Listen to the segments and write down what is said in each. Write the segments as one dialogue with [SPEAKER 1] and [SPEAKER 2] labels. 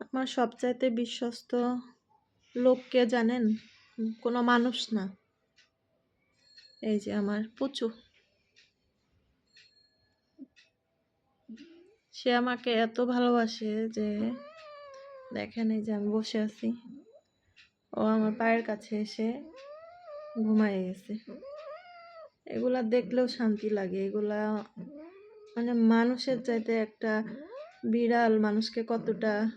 [SPEAKER 1] আমার সবচাইতে বিশ্বস্ত লোককে জানেন? কোনো মানুষ না। এই যে আমার পুচু। সে আমাকে এত ভালোবাসে যে, দেখেন এই যে আমি বসে আছি। ও আমার পায়ের কাছে এসে ঘুমায় গেছে। এগুলা দেখলেও শান্তি লাগে। এগুলা মানে মানুষের চাইতে একটা বিড়াল মানুষকে কতটা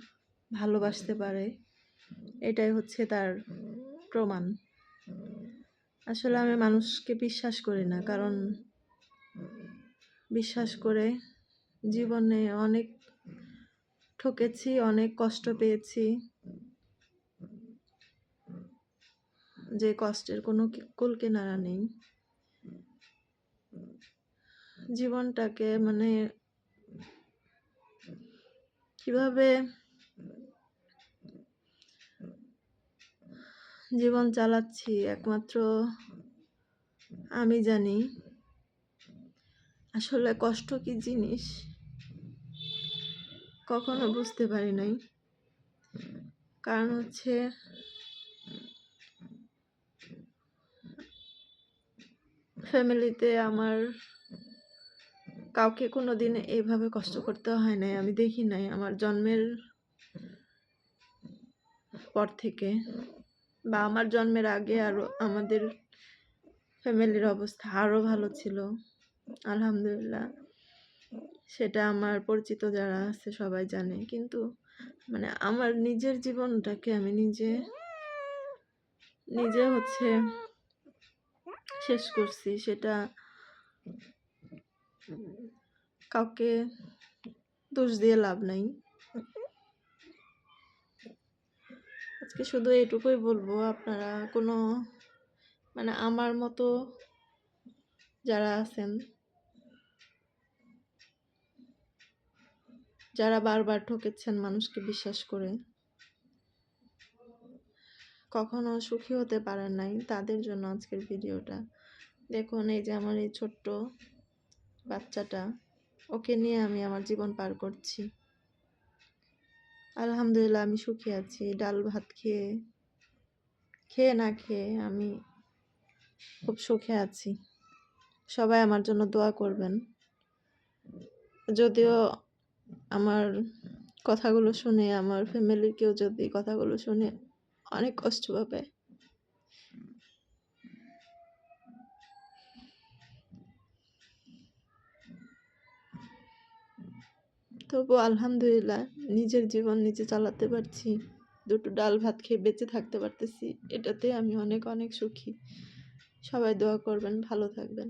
[SPEAKER 1] ভালোবাসতে পারে। এটাই হচ্ছে তার প্রমাণ। আসলে আমি মানুষকে বিশ্বাস করি না, কারণ বিশ্বাস করে জীবনে অনেক ঠকেছি, অনেক কষ্ট পেয়েছি। যে কষ্টের কোনো কুল কিনারা নেই। জীবনটাকে মানে কীভাবে জীবন চালাচ্ছি একমাত্র আমি জানি। আসলে কষ্ট কি জিনিস? কখনো বুঝতে পারি নাই। কারণ হচ্ছে ফ্যামিলিতে আমার কাউকে কোনো দিন এইভাবে কষ্ট করতে হয় নাই, আমি দেখি নাই আমার জন্মের পর থেকে। বা আমার জন্মের আগে আরও আমাদের ফ্যামিলির অবস্থা আরও ভালো ছিল। আলহামদুলিল্লাহ। সেটা আমার পরিচিত যারা আছে সবাই জানে। কিন্তু মানে আমার নিজের জীবনটাকে আমি নিজে নিজে হচ্ছে শেষ করছি। সেটা কাউকে দোষ দিয়ে লাভ নাই। আজকে শুধু এটুকুই বলব, আপনারা কোনো মানে আমার মতো যারা আছেন, যারা বারবার ঠকেছেন মানুষকে বিশ্বাস করে, কখনো সুখী হতে পারেন নাই, তাদের জন্য আজকের ভিডিওটা। দেখুন, এই যে আমার এই ছোট্ট বাচ্চাটা, ওকে নিয়ে আমি আমার জীবন পার করছি। আলহামদুলিল্লাহ, আমি সুখী আছি। ডাল ভাত খেয়ে খেয়ে না খেয়ে আমি খুব সুখে আছি। সবাই আমার জন্য দোয়া করবেন। যদিও আমার কথাগুলো শুনে, আমার ফ্যামিলির কেউ যদি কথাগুলো শুনে অনেক কষ্ট পাবে তবু আলহামদুলিল্লাহ নিজের জীবন নিজে চালাতে পারছি। দুটো ডাল ভাত খেয়ে বেঁচে থাকতে পারতেছি। এটাতে আমি অনেক অনেক সুখী। সবাই দোয়া করবেন, ভালো থাকবেন।